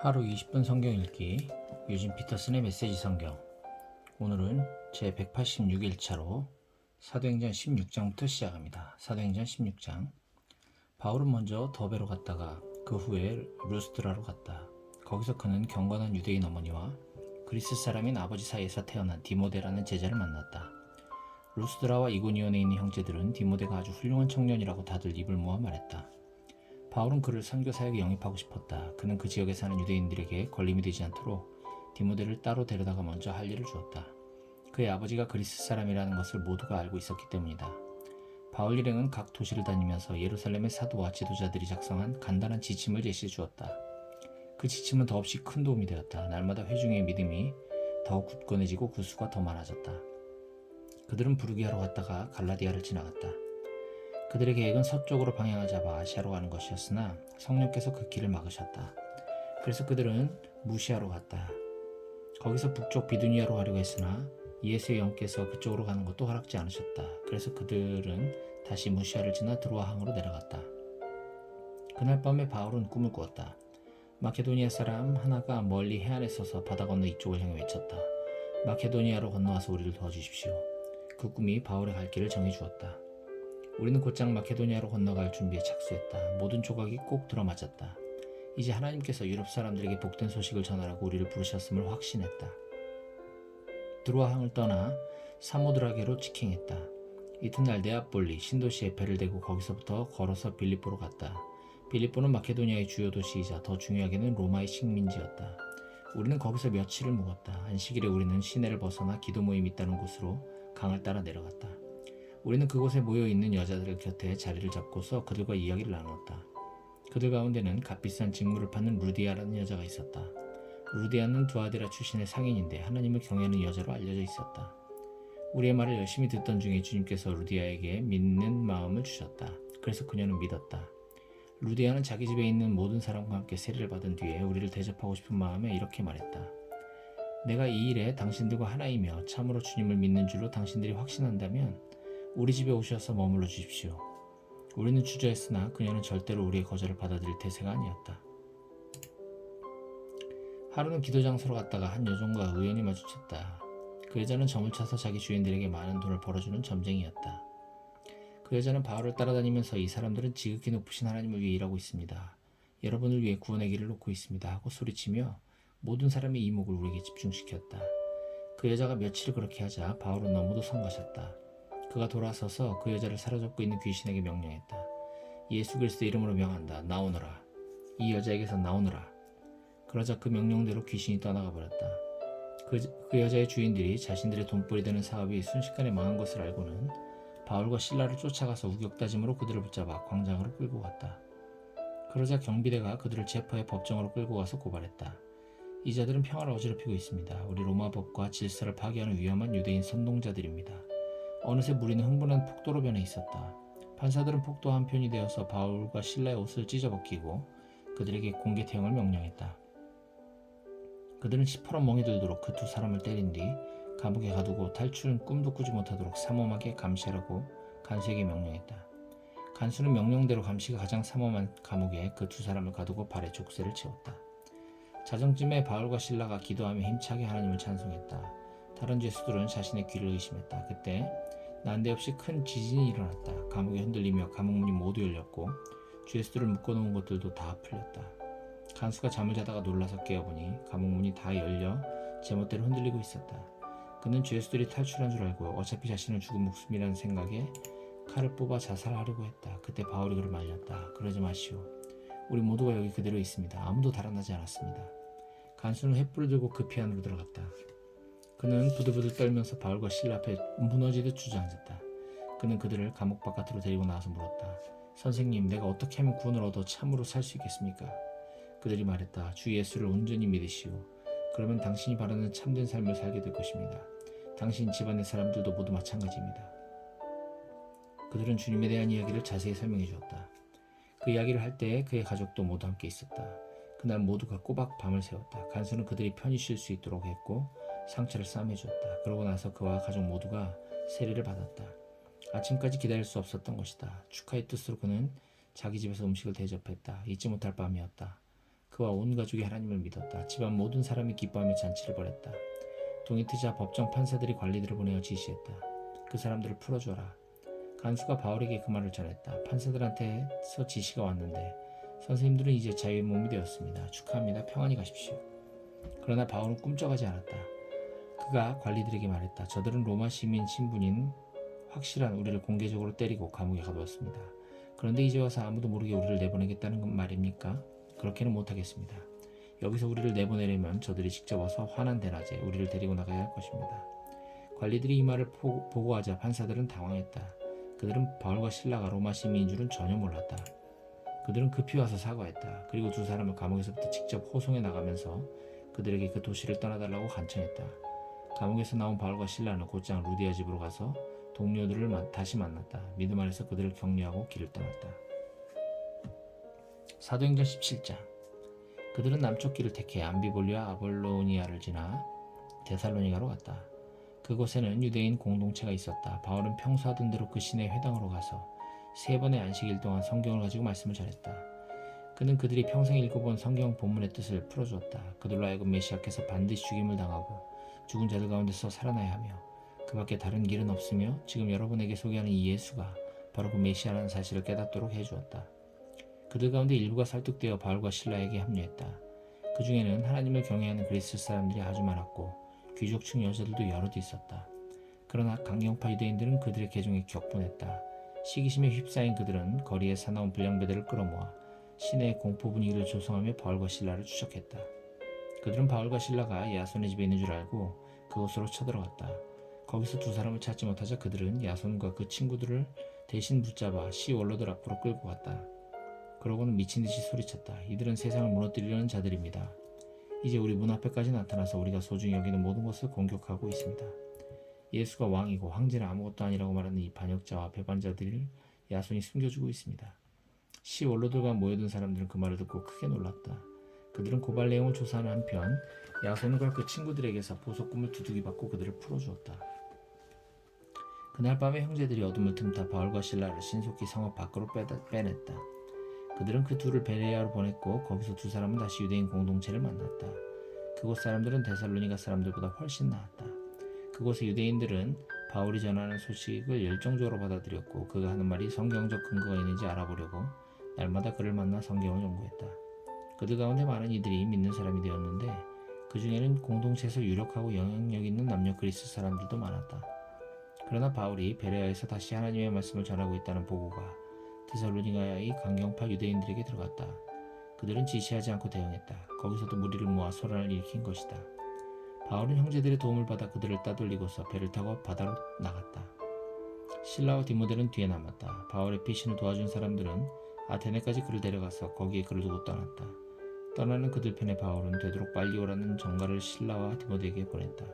하루 20분 성경 읽기 유진 피터슨의 메시지 성경 오늘은 제 186일 차로 사도행전 16장부터 시작합니다. 사도행전 16장 바울은 먼저 더베로 갔다가 그 후에 루스드라로 갔다. 거기서 그는 경건한 유대인 어머니와 그리스 사람인 아버지 사이에서 태어난 디모데라는 제자를 만났다. 루스드라와 이고니온에 있는 형제들은 디모데가 아주 훌륭한 청년이라고 다들 입을 모아 말했다. 바울은 그를 선교 사역에 영입하고 싶었다. 그는 그 지역에 사는 유대인들에게 걸림이 되지 않도록 디모데를 따로 데려다가 먼저 할 일을 주었다. 그의 아버지가 그리스 사람이라는 것을 모두가 알고 있었기 때문이다. 바울 일행은 각 도시를 다니면서 예루살렘의 사도와 지도자들이 작성한 간단한 지침을 제시해 주었다. 그 지침은 더없이 큰 도움이 되었다. 날마다 회중의 믿음이 더욱 굳건해지고 구수가 더 많아졌다. 그들은 부르기하러 갔다가 갈라디아를 지나갔다. 그들의 계획은 서쪽으로 방향을 잡아 아시아로 가는 것이었으나 성령께서 그 길을 막으셨다. 그래서 그들은 무시아로 갔다. 거기서 북쪽 비두니아로 가려고 했으나 예수의 영께서 그쪽으로 가는 것도 허락지 않으셨다. 그래서 그들은 다시 무시아를 지나 드로아 항으로 내려갔다. 그날 밤에 바울은 꿈을 꾸었다. 마케도니아 사람 하나가 멀리 해안에 서서 바다 건너 이쪽을 향해 외쳤다. 마케도니아로 건너와서 우리를 도와주십시오. 그 꿈이 바울의 갈 길을 정해주었다. 우리는 곧장 마케도니아로 건너갈 준비에 착수했다. 모든 조각이 꼭 들어맞았다. 이제 하나님께서 유럽 사람들에게 복된 소식을 전하라고 우리를 부르셨음을 확신했다. 드로아 항을 떠나 사모드라게로 직행했다. 이튿날 네아폴리 신도시에 배를 대고 거기서부터 걸어서 빌립보로 갔다. 빌립보는 마케도니아의 주요 도시이자 더 중요하게는 로마의 식민지였다. 우리는 거기서 며칠을 묵었다. 안식일에 우리는 시내를 벗어나 기도 모임이 있다는 곳으로 강을 따라 내려갔다. 우리는 그곳에 모여 있는 여자들 곁에 자리를 잡고서 그들과 이야기를 나누었다. 그들 가운데는 값비싼 직물을 파는 루디아라는 여자가 있었다. 루디아는 두아데라 출신의 상인인데 하나님을 경외하는 여자로 알려져 있었다. 우리의 말을 열심히 듣던 중에 주님께서 루디아에게 믿는 마음을 주셨다. 그래서 그녀는 믿었다. 루디아는 자기 집에 있는 모든 사람과 함께 세례를 받은 뒤에 우리를 대접하고 싶은 마음에 이렇게 말했다. 내가 이 일에 당신들과 하나이며 참으로 주님을 믿는 줄로 당신들이 확신한다면 우리 집에 오셔서 머물러 주십시오. 우리는 주저했으나 그녀는 절대로 우리의 거절을 받아들일 태세가 아니었다. 하루는 기도 장소로 갔다가 한 여종과 우연히 마주쳤다. 그 여자는 점을 쳐서 자기 주인들에게 많은 돈을 벌어주는 점쟁이였다. 그 여자는 바울을 따라다니면서 이 사람들은 지극히 높으신 하나님을 위해 일하고 있습니다. 여러분을 위해 구원의 길을 놓고 있습니다. 하고 소리치며 모든 사람의 이목을 우리에게 집중시켰다. 그 여자가 며칠 그렇게 하자 바울은 너무도 성가셨다. 그가 돌아서서 그 여자를 사로잡고 있는 귀신에게 명령했다. 예수 그리스도 이름으로 명한다. 나오너라. 이 여자에게서 나오너라. 그러자 그 명령대로 귀신이 떠나가 버렸다. 그, 그 여자의 주인들이 자신들의 돈벌이 되는 사업이 순식간에 망한 것을 알고는 바울과 신라를 쫓아가서 우격다짐으로 그들을 붙잡아 광장으로 끌고 갔다. 그러자 경비대가 그들을 체포해 법정으로 끌고 가서 고발했다. 이 자들은 평화를 어지럽히고 있습니다. 우리 로마 법과 질서를 파괴하는 위험한 유대인 선동자들입니다. 어느새 무리는 흥분한 폭도로 변해 있었다. 판사들은 폭도 한 편이 되어서 바울과 신라의 옷을 찢어벗기고 그들에게 공개 태형을 명령했다. 그들은 시퍼런 멍이 들도록 그 두 사람을 때린 뒤 감옥에 가두고 탈출은 꿈도 꾸지 못하도록 삼엄하게 감시하라고 간수에게 명령했다. 간수는 명령대로 감시가 가장 삼엄한 감옥에 그 두 사람을 가두고 발에 족쇄를 채웠다. 자정쯤에 바울과 신라가 기도하며 힘차게 하나님을 찬송했다. 다른 죄수들은 자신의 귀를 의심했다. 그때 난데없이 큰 지진이 일어났다. 감옥이 흔들리며 감옥문이 모두 열렸고 죄수들을 묶어놓은 것들도 다 풀렸다. 간수가 잠을 자다가 놀라서 깨어보니 감옥문이 다 열려 제멋대로 흔들리고 있었다. 그는 죄수들이 탈출한 줄 알고 어차피 자신은 죽은 목숨이라는 생각에 칼을 뽑아 자살하려고 했다. 그때 바울이 그를 말렸다. 그러지 마시오. 우리 모두가 여기 그대로 있습니다. 아무도 달아나지 않았습니다. 간수는 횃불을 들고 급히 안으로 들어갔다. 그는 부들부들 떨면서 바울과 신라 앞에 무너지듯 주저앉았다. 그는 그들을 감옥 바깥으로 데리고 나와서 물었다. 선생님, 내가 어떻게 하면 구원을 얻어 참으로 살 수 있겠습니까? 그들이 말했다. 주 예수를 온전히 믿으시오. 그러면 당신이 바라는 참된 삶을 살게 될 것입니다. 당신 집안의 사람들도 모두 마찬가지입니다. 그들은 주님에 대한 이야기를 자세히 설명해 주었다. 그 이야기를 할 때 그의 가족도 모두 함께 있었다. 그날 모두가 꼬박 밤을 새웠다. 간수는 그들이 편히 쉴 수 있도록 했고 상처를 싸매 주었다. 그러고 나서 그와 가족 모두가 세례를 받았다. 아침까지 기다릴 수 없었던 것이다. 축하의 뜻으로 그는 자기 집에서 음식을 대접했다. 잊지 못할 밤이었다. 그와 온 가족이 하나님을 믿었다. 집안 모든 사람이 기뻐하며 잔치를 벌였다. 동이 트자 법정 판사들이 관리들을 보내어 지시했다. 그 사람들을 풀어줘라. 간수가 바울에게 그 말을 전했다. 판사들한테서 지시가 왔는데 선생님들은 이제 자유의 몸이 되었습니다. 축하합니다. 평안히 가십시오. 그러나 바울은 꿈쩍하지 않았다. 그가 관리들에게 말했다. 저들은 로마 시민 신분인 확실한 우리를 공개적으로 때리고 감옥에 가두었습니다. 그런데 이제 와서 아무도 모르게 우리를 내보내겠다는 건 말입니까? 그렇게는 못하겠습니다. 여기서 우리를 내보내려면 저들이 직접 와서 환한 대낮에 우리를 데리고 나가야 할 것입니다. 관리들이 이 말을 포- 보고하자 판사들은 당황했다. 그들은 바울과 신라가 로마 시민인 줄은 전혀 몰랐다. 그들은 급히 와서 사과했다. 그리고 두 사람을 감옥에서부터 직접 호송해 나가면서 그들에게 그 도시를 떠나달라고 간청했다. 감옥에서 나온 바울과 신라는 곧장 루디아 집으로 가서 동료들을 마- 다시 만났다. 믿음 안에서 그들을 격려하고 길을 떠났다. 사도행전 17장 그들은 남쪽 길을 택해 암비볼리와 아볼로니아를 지나 데살로니가로 갔다. 그곳에는 유대인 공동체가 있었다. 바울은 평소 하던 대로 그 시내 회당으로 가서 세 번의 안식일 동안 성경을 가지고 말씀을 전했다. 그는 그들이 평생 읽어본 성경 본문의 뜻을 풀어주었다. 그들로 하여금 메시아께서 반드시 죽임을 당하고 죽은 자들 가운데서 살아나야 하며 그 밖에 다른 길은 없으며 지금 여러분에게 소개하는 이 예수가 바로 그 메시아라는 사실을 깨닫도록 해주었다. 그들 가운데 일부가 설득되어 바울과 신라에게 합류했다. 그 중에는 하나님을 경외하는 그리스 사람들이 아주 많았고 귀족층 여자들도 여럿 있었다. 그러나 강경파 유대인들은 그들의 계종에 격분했다. 시기심에 휩싸인 그들은 거리에 사나운 불량배들을 끌어모아 시내의 공포 분위기를 조성하며 바울과 신라를 추적했다. 그들은 바울과 신라가 야손의 집에 있는 줄 알고 그곳으로 쳐들어갔다. 거기서 두 사람을 찾지 못하자 그들은 야손과 그 친구들을 대신 붙잡아 시 원로들 앞으로 끌고 갔다. 그러고는 미친 듯이 소리쳤다. 이들은 세상을 무너뜨리려는 자들입니다. 이제 우리 문 앞에까지 나타나서 우리가 소중히 여기는 모든 것을 공격하고 있습니다. 예수가 왕이고 황제는 아무것도 아니라고 말하는 이 반역자와 배반자들을 야손이 숨겨주고 있습니다. 시 원로들과 모여든 사람들은 그 말을 듣고 크게 놀랐다. 그들은 고발 내용을 조사하는 한편 야손과 그 친구들에게서 보석금을 두둑이 받고 그들을 풀어주었다. 그날 밤에 형제들이 어둠을 틈타 바울과 신라를 신속히 성읍 밖으로 빼다, 빼냈다. 그들은 그 둘을 베레아로 보냈고 거기서 두 사람은 다시 유대인 공동체를 만났다. 그곳 사람들은 데살로니가 사람들보다 훨씬 나았다. 그곳의 유대인들은 바울이 전하는 소식을 열정적으로 받아들였고 그가 하는 말이 성경적 근거가 있는지 알아보려고 날마다 그를 만나 성경을 연구했다. 그들 가운데 많은 이들이 믿는 사람이 되었는데 그 중에는 공동체에서 유력하고 영향력 있는 남녀 그리스 사람들도 많았다. 그러나 바울이 베레아에서 다시 하나님의 말씀을 전하고 있다는 보고가 데살로니가의 강경파 유대인들에게 들어갔다. 그들은 지시하지 않고 대응했다. 거기서도 무리를 모아 소란을 일으킨 것이다. 바울은 형제들의 도움을 받아 그들을 따돌리고서 배를 타고 바다로 나갔다. 신라와 디모데는 뒤에 남았다. 바울의 피신을 도와준 사람들은 아테네까지 그를 데려가서 거기에 그를 두고 떠났다. 떠나는 그들 편에 바울은 되도록 빨리 오라는 정가를 신라와 디모데에게 보냈다.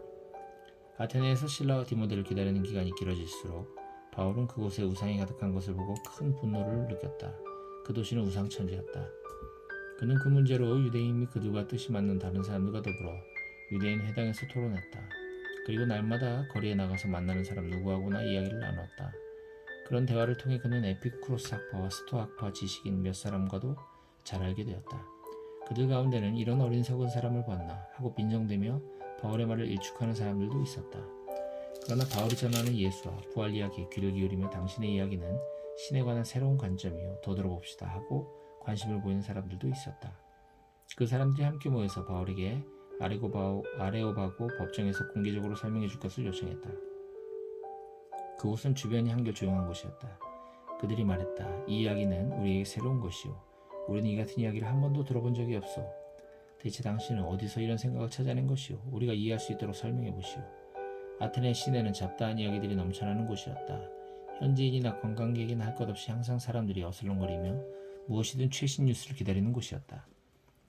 아테네에서 신라와 디모데를 기다리는 기간이 길어질수록 바울은 그곳에 우상이 가득한 것을 보고 큰 분노를 느꼈다. 그 도시는 우상 천지였다. 그는 그 문제로 유대인 및 그들과 뜻이 맞는 다른 사람들과 더불어 유대인 회당에서 토론했다. 그리고 날마다 거리에 나가서 만나는 사람 누구하고나 이야기를 나눴다. 그런 대화를 통해 그는 에피쿠로스 학파와 스토 학파 지식인 몇 사람과도 잘 알게 되었다. 그들 가운데는 이런 어린 석은 사람을 봤나 하고 빈정대며 바울의 말을 일축하는 사람들도 있었다. 그러나 바울이 전하는 예수와 부활 이야기에 귀를 기울이며 당신의 이야기는 신에 관한 새로운 관점이요 더 들어봅시다 하고 관심을 보이는 사람들도 있었다. 그 사람들이 함께 모여서 바울에게 아레고바오, 아레오바고 법정에서 공개적으로 설명해 줄 것을 요청했다. 그곳은 주변이 한결 조용한 곳이었다. 그들이 말했다. 이 이야기는 우리에게 새로운 것이요. 우리는 이 같은 이야기를 한 번도 들어본 적이 없어. 대체 당신은 어디서 이런 생각을 찾아낸 것이오? 우리가 이해할 수 있도록 설명해 보시오. 아테네 시내는 잡다한 이야기들이 넘쳐나는 곳이었다. 현지인이나 관광객이나 할 것 없이 항상 사람들이 어슬렁거리며 무엇이든 최신 뉴스를 기다리는 곳이었다.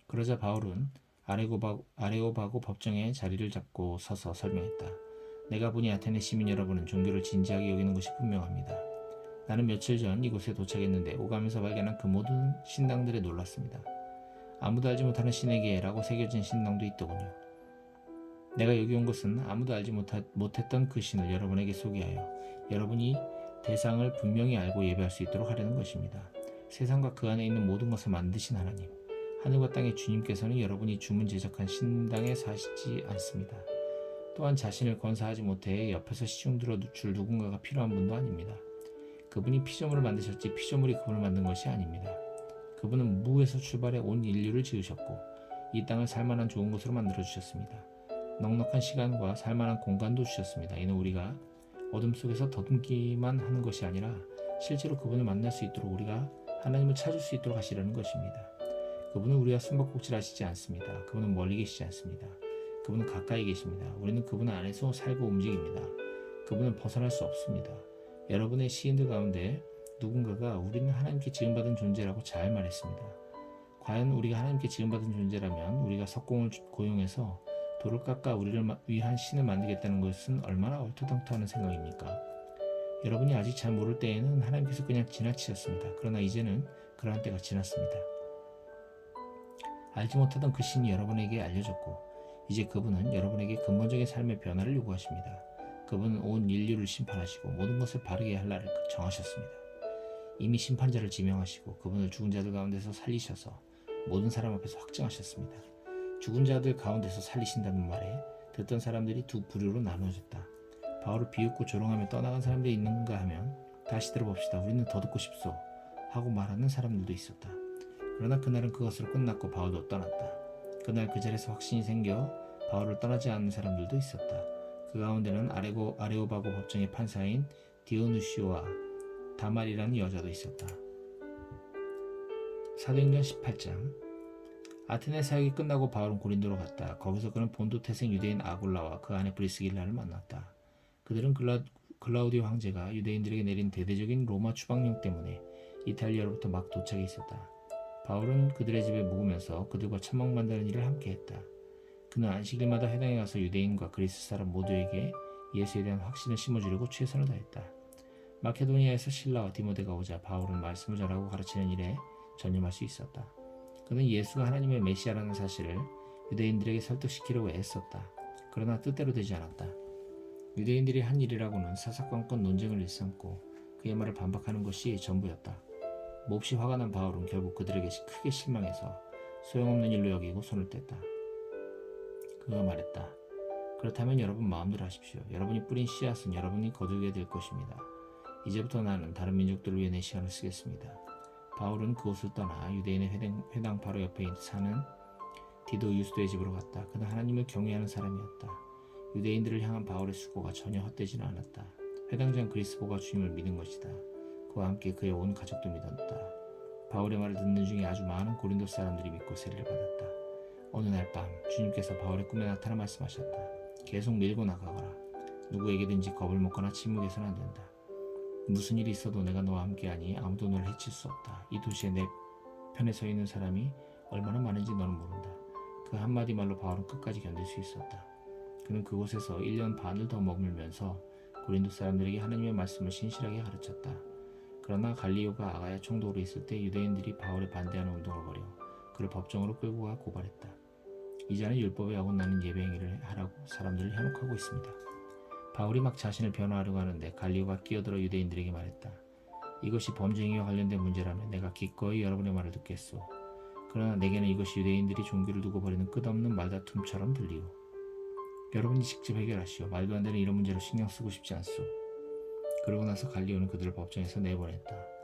그러자 바울은 아레고바, 아레오바고 법정에 자리를 잡고 서서 설명했다. 내가 보니 아테네 시민 여러분은 종교를 진지하게 여기는 것이 분명합니다. 나는 며칠 전 이곳에 도착했는데 오가면서 발견한 그 모든 신당들에 놀랐습니다. 아무도 알지 못하는 신에게라고 새겨진 신당도 있더군요. 내가 여기 온 것은 아무도 알지 못하, 못했던 그 신을 여러분에게 소개하여 여러분이 대상을 분명히 알고 예배할 수 있도록 하려는 것입니다. 세상과 그 안에 있는 모든 것을 만드신 하나님, 하늘과 땅의 주님께서는 여러분이 주문 제작한 신당에 사시지 않습니다. 또한 자신을 건사하지 못해 옆에서 시중 들어 줄 누군가가 필요한 분도 아닙니다. 그분이 피조물을 만드셨지 피조물이 그분을 만든 것이 아닙니다. 그분은 무에서 출발해 온 인류를 지으셨고 이 땅을 살만한 좋은 곳으로 만들어 주셨습니다. 넉넉한 시간과 살만한 공간도 주셨습니다. 이는 우리가 어둠 속에서 더듬기만 하는 것이 아니라 실제로 그분을 만날 수 있도록 우리가 하나님을 찾을 수 있도록 하시려는 것입니다. 그분은 우리와 숨바꼭질하시지 않습니다. 그분은 멀리 계시지 않습니다. 그분은 가까이 계십니다. 우리는 그분 안에서 살고 움직입니다. 그분은 벗어날 수 없습니다. 여러분의 시인들 가운데 누군가가 우리는 하나님께 지음받은 존재라고 잘 말했습니다. 과연 우리가 하나님께 지음받은 존재라면 우리가 석공을 고용해서 돌을 깎아 우리를 마- 위한 신을 만들겠다는 것은 얼마나 얼토당토하는 생각입니까? 여러분이 아직 잘 모를 때에는 하나님께서 그냥 지나치셨습니다. 그러나 이제는 그러한 때가 지났습니다. 알지 못하던 그 신이 여러분에게 알려졌고 이제 그분은 여러분에게 근본적인 삶의 변화를 요구하십니다. 그분은 온 인류를 심판하시고 모든 것을 바르게 할 날을 정하셨습니다. 이미 심판자를 지명하시고 그분을 죽은 자들 가운데서 살리셔서 모든 사람 앞에서 확증하셨습니다. 죽은 자들 가운데서 살리신다는 말에 듣던 사람들이 두 부류로 나누어졌다. 바울을 비웃고 조롱하며 떠나간 사람들이 있는가 하면 다시 들어봅시다. 우리는 더 듣고 싶소 하고 말하는 사람들도 있었다. 그러나 그날은 그것으로 끝났고 바울도 떠났다. 그날 그 자리에서 확신이 생겨 바울을 떠나지 않는 사람들도 있었다. 그 가운데는 아레고 아레오바고 법정의 판사인 디오누시오와 다말이라는 여자도 있었다. 사도행전 18장 아테네 사역이 끝나고 바울은 고린도로 갔다. 거기서 그는 본도 태생 유대인 아골라와 그 아내 브리스길라를 만났다. 그들은 글라, 글라우디오 황제가 유대인들에게 내린 대대적인 로마 추방령 때문에 이탈리아로부터 막 도착해 있었다. 바울은 그들의 집에 묵으면서 그들과 천막 만드는 일을 함께했다. 그는 안식일마다 회당에 가서 유대인과 그리스 사람 모두에게 예수에 대한 확신을 심어주려고 최선을 다했다. 마케도니아에서 신라와 디모데가 오자 바울은 말씀을 전하고 가르치는 일에 전념할 수 있었다. 그는 예수가 하나님의 메시아라는 사실을 유대인들에게 설득시키려고 애썼다. 그러나 뜻대로 되지 않았다. 유대인들이 한 일이라고는 사사건건 논쟁을 일삼고 그의 말을 반박하는 것이 전부였다. 몹시 화가 난 바울은 결국 그들에게 크게 실망해서 소용없는 일로 여기고 손을 뗐다. 그가 말했다. 그렇다면 여러분 마음대로 하십시오. 여러분이 뿌린 씨앗은 여러분이 거두게 될 것입니다. 이제부터 나는 다른 민족들을 위해 내 시간을 쓰겠습니다. 바울은 그곳을 떠나 유대인의 회당, 회당 바로 옆에 사는 디도 유스도의 집으로 갔다. 그는 하나님을 경외하는 사람이었다. 유대인들을 향한 바울의 수고가 전혀 헛되지는 않았다. 회당장 그리스보가 주님을 믿은 것이다. 그와 함께 그의 온 가족도 믿었다. 바울의 말을 듣는 중에 아주 많은 고린도 사람들이 믿고 세례를 받았다. 어느 날 밤 주님께서 바울의 꿈에 나타나 말씀하셨다. 계속 밀고 나가거라. 누구에게든지 겁을 먹거나 침묵해서는 안 된다. 무슨 일이 있어도 내가 너와 함께하니 아무도 너를 해칠 수 없다. 이 도시에 내 편에 서 있는 사람이 얼마나 많은지 너는 모른다. 그 한마디 말로 바울은 끝까지 견딜 수 있었다. 그는 그곳에서 1년 반을 더 머물면서 고린도 사람들에게 하나님의 말씀을 신실하게 가르쳤다. 그러나 갈리오가 아가야 총독으로 있을 때 유대인들이 바울에 반대하는 운동을 벌여 그를 법정으로 끌고 가 고발했다. 이자는 율법에 어긋나는 예배 행위를 하라고 사람들을 현혹하고 있습니다. 바울이 막 자신을 변호하려고 하는데 갈리오가 끼어들어 유대인들에게 말했다. 이것이 범죄 행위와 관련된 문제라면 내가 기꺼이 여러분의 말을 듣겠소. 그러나 내게는 이것이 유대인들이 종교를 두고 벌이는 끝없는 말다툼처럼 들리오. 여러분이 직접 해결하시오. 말도 안 되는 이런 문제로 신경 쓰고 싶지 않소. 그러고 나서 갈리오는 그들을 법정에서 내보냈다.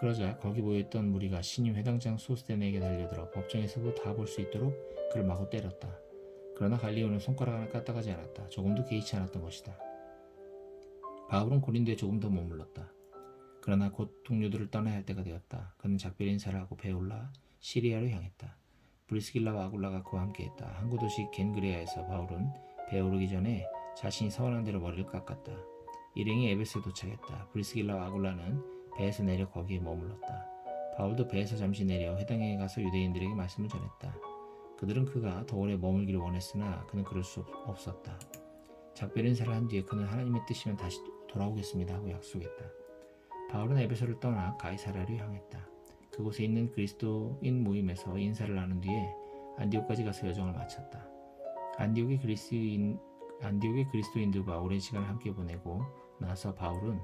그러자 거기 모여있던 무리가 신임 회당장 소스테네에게 달려들어 법정에서도 다 볼 수 있도록 그를 마구 때렸다. 그러나 갈리오는 손가락 하나 까딱하지 않았다. 조금도 개의치 않았던 것이다. 바울은 고린도에 조금 더 머물렀다. 그러나 곧 동료들을 떠나야 할 때가 되었다. 그는 작별 인사를 하고 배에 올라 시리아로 향했다. 브리스길라와 아굴라가 그와 함께했다. 항구 도시 겐그레아에서 바울은 배에 오르기 전에 자신이 서원한 대로 머리를 깎았다. 일행이 에베스에 도착했다. 브리스길라와 아굴라는 배에서 내려 거기에 머물렀다. 바울도 배에서 잠시 내려 회당에 가서 유대인들에게 말씀을 전했다. 그들은 그가 더 오래 머물기를 원했으나 그는 그럴 수 없- 없었다. 작별 인사를 한 뒤에 그는 하나님의 뜻이면 다시 돌아오겠습니다 하고 약속했다. 바울은 에베소를 떠나 가이사라로 향했다. 그곳에 있는 그리스도인 모임에서 인사를 나눈 뒤에 안디옥까지 가서 여정을 마쳤다. 안디옥의 그리스인 안디옥의 그리스도인들과 오랜 시간을 함께 보내고 나서 바울은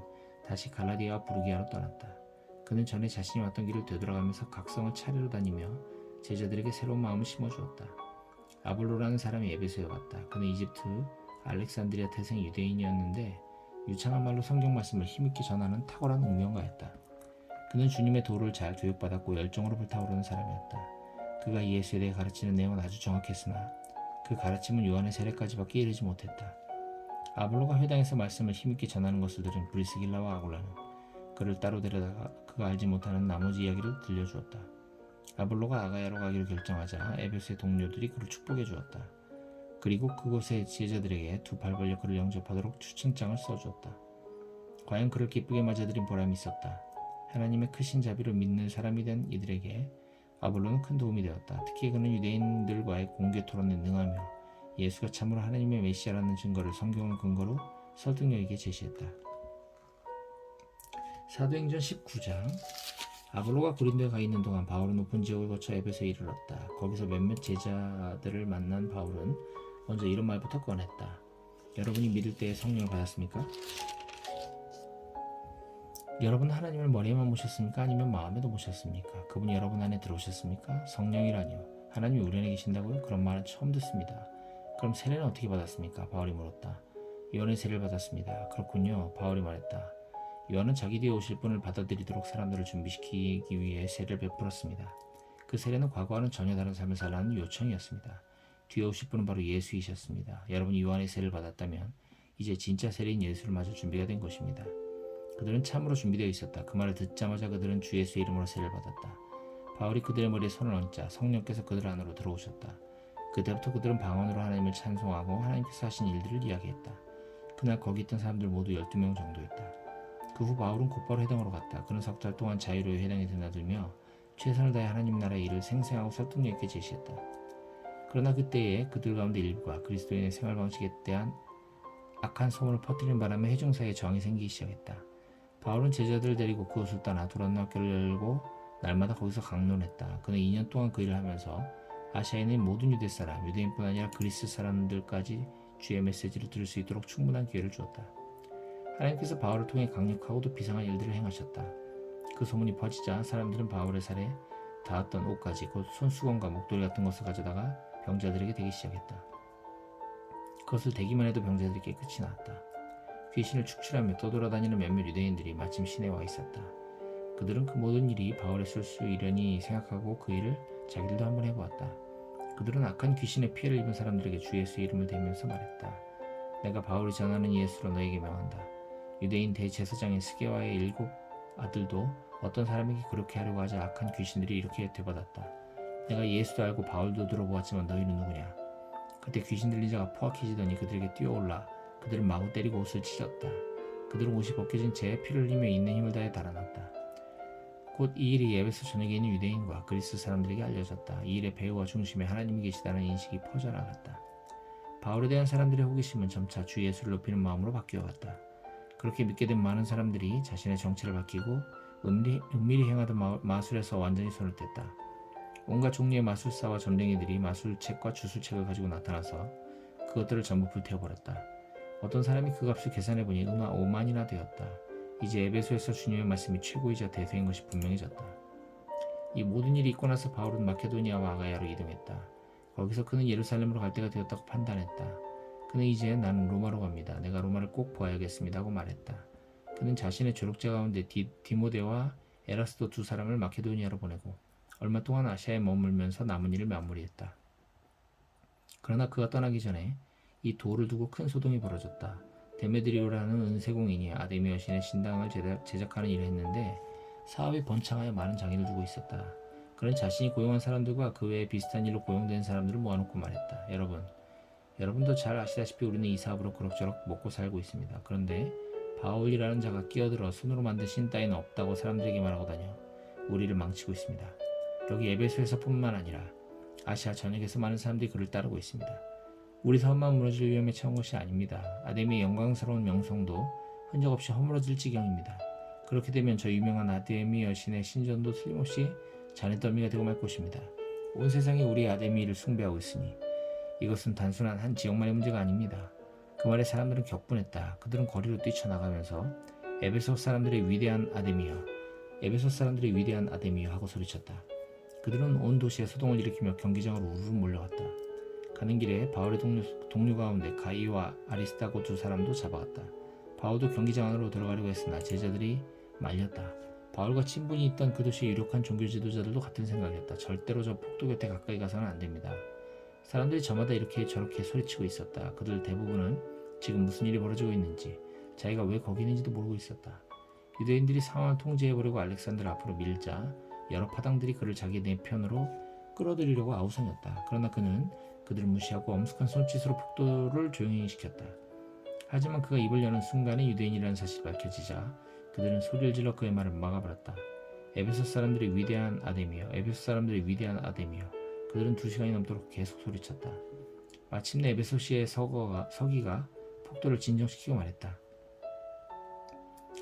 다시 갈라디아와 부르기아로 떠났다. 그는 전에 자신이 왔던 길을 되돌아가면서 각성을 차리러 다니며 제자들에게 새로운 마음을 심어주었다. 아볼로라는 사람이 에베소에 왔다. 그는 이집트 알렉산드리아 태생 유대인이었는데 유창한 말로 성경 말씀을 힘있게 전하는 탁월한 운명가였다. 그는 주님의 도를 잘 교육받았고 열정으로 불타오르는 사람이었다. 그가 예수에 대해 가르치는 내용은 아주 정확했으나 그 가르침은 요한의 세례까지밖에 이르지 못했다. 아볼로가 회당에서 말씀을 힘있게 전하는 것을 들은 브리스길라와 아굴라는 그를 따로 데려다가 그가 알지 못하는 나머지 이야기를 들려주었다. 아볼로가 아가야로 가기로 결정하자 에베소의 동료들이 그를 축복해 주었다. 그리고 그곳의 제자들에게 두 팔 벌려 그를 영접하도록 추천장을 써주었다. 과연 그를 기쁘게 맞아들인 보람이 있었다. 하나님의 크신 자비로 믿는 사람이 된 이들에게 아볼로는 큰 도움이 되었다. 특히 그는 유대인들과의 공개 토론에 능하며 예수가 참으로 하나님의 메시아라는 증거를 성경을 근거로 설득력 있게 제시했다. 사도행전 19장 아볼로가 고린도에 가 있는 동안 바울은 높은 지역을 거쳐 에베소에 이르렀다. 거기서 몇몇 제자들을 만난 바울은 먼저 이런 말부터 꺼냈다. 여러분이 믿을 때에 성령을 받았습니까? 여러분 하나님을 머리에만 모셨습니까? 아니면 마음에도 모셨습니까? 그분이 여러분 안에 들어오셨습니까? 성령이라니요. 하나님이 우리 안에 계신다고요? 그런 말은 처음 듣습니다. 그럼 세례는 어떻게 받았습니까? 바울이 물었다. 요한의 세례를 받았습니다. 그렇군요. 바울이 말했다. 요한은 자기 뒤에 오실 분을 받아들이도록 사람들을 준비시키기 위해 세례를 베풀었습니다. 그 세례는 과거와는 전혀 다른 삶을 살라는 요청이었습니다. 뒤에 오실 분은 바로 예수이셨습니다. 여러분이 요한의 세례를 받았다면 이제 진짜 세례인 예수를 맞을 준비가 된 것입니다. 그들은 참으로 준비되어 있었다. 그 말을 듣자마자 그들은 주 예수의 이름으로 세례를 받았다. 바울이 그들의 머리에 손을 얹자 성령께서 그들 안으로 들어오셨다. 그때부터 그들은 방언으로 하나님을 찬송하고 하나님께서 하신 일들을 이야기했다. 그날 거기 있던 사람들 모두 12명 정도였다. 그 후 바울은 곧바로 회당으로 갔다. 그는 석 달 동안 자유로이 회당에 드나들며 최선을 다해 하나님 나라의 일을 생생하고 설득력 있게 제시했다. 그러나 그때에 그들 가운데 일부가 그리스도인의 생활 방식에 대한 악한 소문을 퍼뜨리는 바람에 회중 사이에 저항이 생기기 시작했다. 바울은 제자들을 데리고 그곳을 떠나 두란노 학교를 열고 날마다 거기서 강론했다. 그는 2년 동안 그 일을 하면서 아시아에 있는 모든 유대 사람, 유대인뿐 아니라 그리스 사람들까지 주의 메시지를 들을 수 있도록 충분한 기회를 주었다. 하나님께서 바울을 통해 강력하고도 비상한 일들을 행하셨다. 그 소문이 퍼지자 사람들은 바울의 살에 닿았던 옷까지 곧 손수건과 목도리 같은 것을 가져다가 병자들에게 대기 시작했다. 그것을 대기만 해도 병자들이 깨끗이 나았다. 귀신을 축출하며 떠돌아다니는 몇몇 유대인들이 마침 시내에 와 있었다. 그들은 그 모든 일이 바울의 술수이려니 생각하고 그 일을 자기들도 한번 해보았다. 그들은 악한 귀신의 피해를 입은 사람들에게 주 예수의 이름을 대면서 말했다. 내가 바울이 전하는 예수로 너에게 명한다. 유대인 대제사장인 스게와의 일곱 아들도 어떤 사람에게 그렇게 하려고 하자 악한 귀신들이 이렇게 되받았다. 내가 예수도 알고 바울도 들어보았지만 너희는 누구냐? 그때 귀신 들린 자가 포악해지더니 그들에게 뛰어올라 그들을 마구 때리고 옷을 찢었다. 그들은 옷이 벗겨진 채 피를 흘리며 있는 힘을 다해 달아났다. 곧 이 일이 예배소 전역에 있는 유대인과 그리스 사람들에게 알려졌다. 이 일의 배후와 중심에 하나님이 계시다는 인식이 퍼져나갔다. 바울에 대한 사람들의 호기심은 점차 주 예수를 높이는 마음으로 바뀌어갔다. 그렇게 믿게 된 많은 사람들이 자신의 정체를 바뀌고 은밀히, 은밀히 행하던 마, 마술에서 완전히 손을 뗐다. 온갖 종류의 마술사와 점쟁이들이 마술책과 주술책을 가지고 나타나서 그것들을 전부 불태워버렸다. 어떤 사람이 그 값을 계산해보니 은화 5만이나 되었다. 이제 에베소에서 주님의 말씀이 최고이자 대세인 것이 분명해졌다. 이 모든 일이 있고 나서 바울은 마케도니아와 아가야로 이동했다. 거기서 그는 예루살렘으로 갈 때가 되었다고 판단했다. 그는 이제 나는 로마로 갑니다. 내가 로마를 꼭 보아야겠습니다. 하고 말했다. 그는 자신의 조력자 가운데 디, 디모데와 에라스도 두 사람을 마케도니아로 보내고 얼마 동안 아시아에 머물면서 남은 일을 마무리했다. 그러나 그가 떠나기 전에 이 돌을 두고 큰 소동이 벌어졌다. 데메드리오라는 은세공인이 아데미 여신의 신당을 제작하는 일을 했는데 사업이 번창하여 많은 장애를 두고 있었다. 그는 자신이 고용한 사람들과 그 외에 비슷한 일로 고용된 사람들을 모아놓고 말했다. 여러분, 여러분도 잘 아시다시피 우리는 이 사업으로 그럭저럭 먹고 살고 있습니다. 그런데 바울이라는 자가 끼어들어 손으로 만든 신 따위는 없다고 사람들에게 말하고 다녀 우리를 망치고 있습니다. 여기 에베소에서뿐만 아니라 아시아 전역에서 많은 사람들이 그를 따르고 있습니다. 우리 사업만 무너질 위험에 처한 것이 아닙니다. 아데미의 영광스러운 명성도 흔적 없이 허물어질 지경입니다. 그렇게 되면 저 유명한 아데미 여신의 신전도 틀림없이 잔해더미가 되고 말 것입니다. 온 세상이 우리 아데미를 숭배하고 있으니 이것은 단순한 한 지역만의 문제가 아닙니다. 그 말에 사람들은 격분했다. 그들은 거리로 뛰쳐나가면서 에베소 사람들의 위대한 아데미여, 에베소 사람들의 위대한 아데미여 하고 소리쳤다. 그들은 온 도시에 소동을 일으키며 경기장으로 우르르 몰려갔다. 가는 길에 바울의 동료, 동료 가운데 가이와 아리스타고 두 사람도 잡아갔다. 바울도 경기장 안으로 들어가려고 했으나 제자들이 말렸다. 바울과 친분이 있던 그 도시의 유력한 종교 지도자들도 같은 생각이었다. 절대로 저 폭도 곁에 가까이 가서는 안 됩니다. 사람들이 저마다 이렇게 저렇게 소리치고 있었다. 그들 대부분은 지금 무슨 일이 벌어지고 있는지, 자기가 왜 거기 있는지도 모르고 있었다. 유대인들이 상황을 통제해보려고 알렉산드를 앞으로 밀자 여러 파당들이 그를 자기 내 편으로 끌어들이려고 아우성했다. 그러나 그는 그들을 무시하고 엄숙한 손짓으로 폭도를 조용히 시켰다. 하지만 그가 입을 여는 순간에 유대인이라는 사실이 밝혀지자 그들은 소리를 질러 그의 말을 막아버렸다. 에베소 사람들이 위대한 아데미여, 에베소 사람들이 위대한 아데미여. 그들은 두 시간이 넘도록 계속 소리쳤다. 마침내 에베소시의 서거가, 서기가 폭도를 진정시키고 말했다.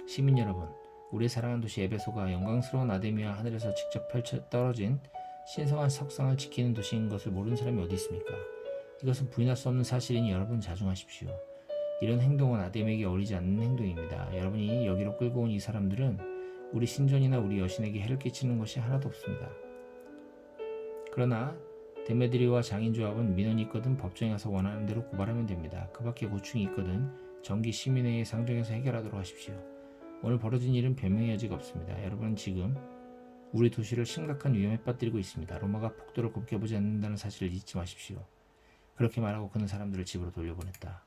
시민 여러분, 우리의 사랑하는 도시 에베소가 영광스러운 아데미와 하늘에서 직접 펼쳐 떨어진 신성한 석상을 지키는 도시인 것을 모르는 사람이 어디 있습니까? 이것은 부인할 수 없는 사실이니 여러분 자중하십시오. 이런 행동은 아데미에게 어울리지 않는 행동입니다. 여러분이 여기로 끌고 온 이 사람들은 우리 신전이나 우리 여신에게 해를 끼치는 것이 하나도 없습니다. 그러나 데메드리와 장인조합은 민원이 있거든 법정에 가서 원하는 대로 고발하면 됩니다. 그 밖에 고충이 있거든 정기 시민회의에 상정해서 해결하도록 하십시오. 오늘 벌어진 일은 변명의 여지가 없습니다. 여러분은 지금 우리 도시를 심각한 위험에 빠뜨리고 있습니다. 로마가 폭도를 곱게 보지 않는다는 사실을 잊지 마십시오. 그렇게 말하고 그는 사람들을 집으로 돌려보냈다.